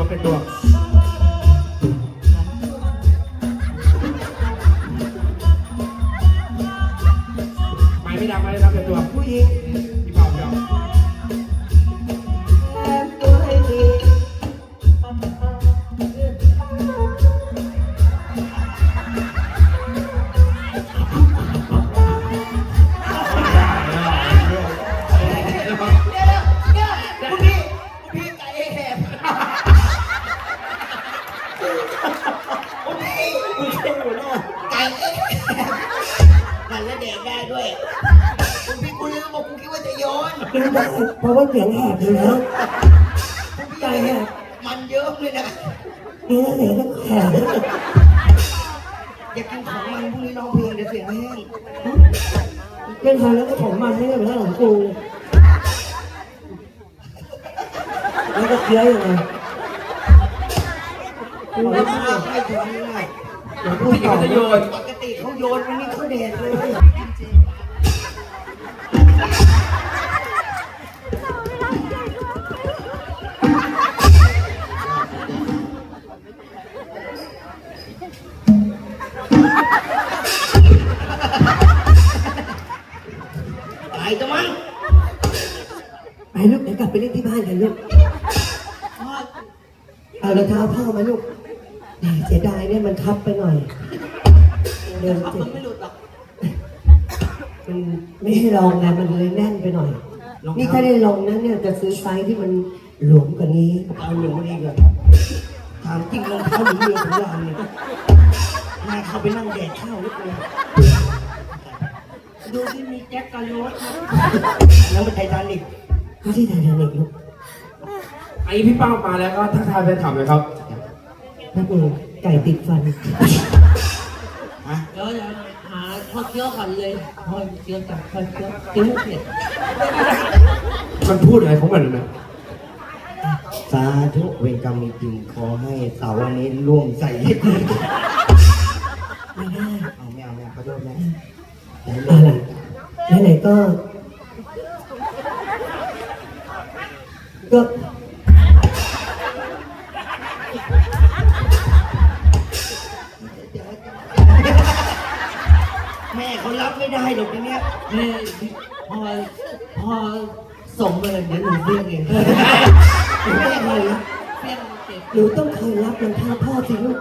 ตัวเป็นตัวไม่ไม่ดังไม่ดังเป็นตัวผู้หญิงพี่เบาเบา คุณพี่คุณเช่นหัวหน้าไก่แหบนั่นแล้วแดกได้ด้วยคุณพี่คุณลืมบอกคุณคิดว่าจะโยนไม่ได้เพราะว่าเสียงแหบอยู่แล้วคุณพี่ไก่แหบมันเยอะเลยนะนี่เสียงก็แหบอยากกินของมันพรุ่งนี้ร้องเพลงเดี๋ยวเสียงไม่แห้งเล่นทางแล้วก็ของมันไม่ใช่เหมือนของกูแล้วก็เคี้ยวยังไง กูไม่ไม่ได้ได้ถึงง่ายเดี๋ยวพูดพี่ต่อโยนปกติเขาโยนวันนี้เขาแดกเลยตายจะมั้งไปลูกเดี๋ยวกลับไปเล่นที่บ้านกันลูกเอารองเท้าพ่อมาลูก เสียดายเนี่ยมันทับไปหน่อยเดินครับเจ็มับนไม่หลุดหรอกมันไม่ให้ลองไงมันเลยแน่นไปหน่อย นี่ถ้าได้ลองนั้นเนี่ยจะซื้อไซส์ที่มันหลวมกว่านี้เอาหลวงดีกว่าถามจริงรองเท้าหรือเรือของเราเนี่ยนายเข้าไปนั่งแดดข้าวหรือเปล่าดูที่มีแจ็คกะโรสนะแล้วมันไททานิกก็ที่ไททานิกลูกไอพี่เป้ามาแล้วก็ทักทายแฟนคลับเลยครับ แป๊บนึงไก่ติดฟันฮะเดี๋ยวจะหาข้าวเคี้ยวก่อนเลยข้าวเคี้ยวกับข้าวเคี้ยวเคี้ยวเผ็ดมันพูดอะไรของมันนะสาธุเวรกรรมมีจริงขอให้เสาร์วันนี้ล่วงใส่ลิฟต์ไม่ได้เอาไม่เอาไม่เอาขอโทษนะเอาล่ะไหนๆก็ ก็ ไม่ได้หรอกทีเนี้ยนี่พอพอส่งมาเลยเดี๋ยวหนูเรียกเองแม่เคยรับเรียกเก็บหนูต้องเคยรับรองเท้าพ่อสิลูก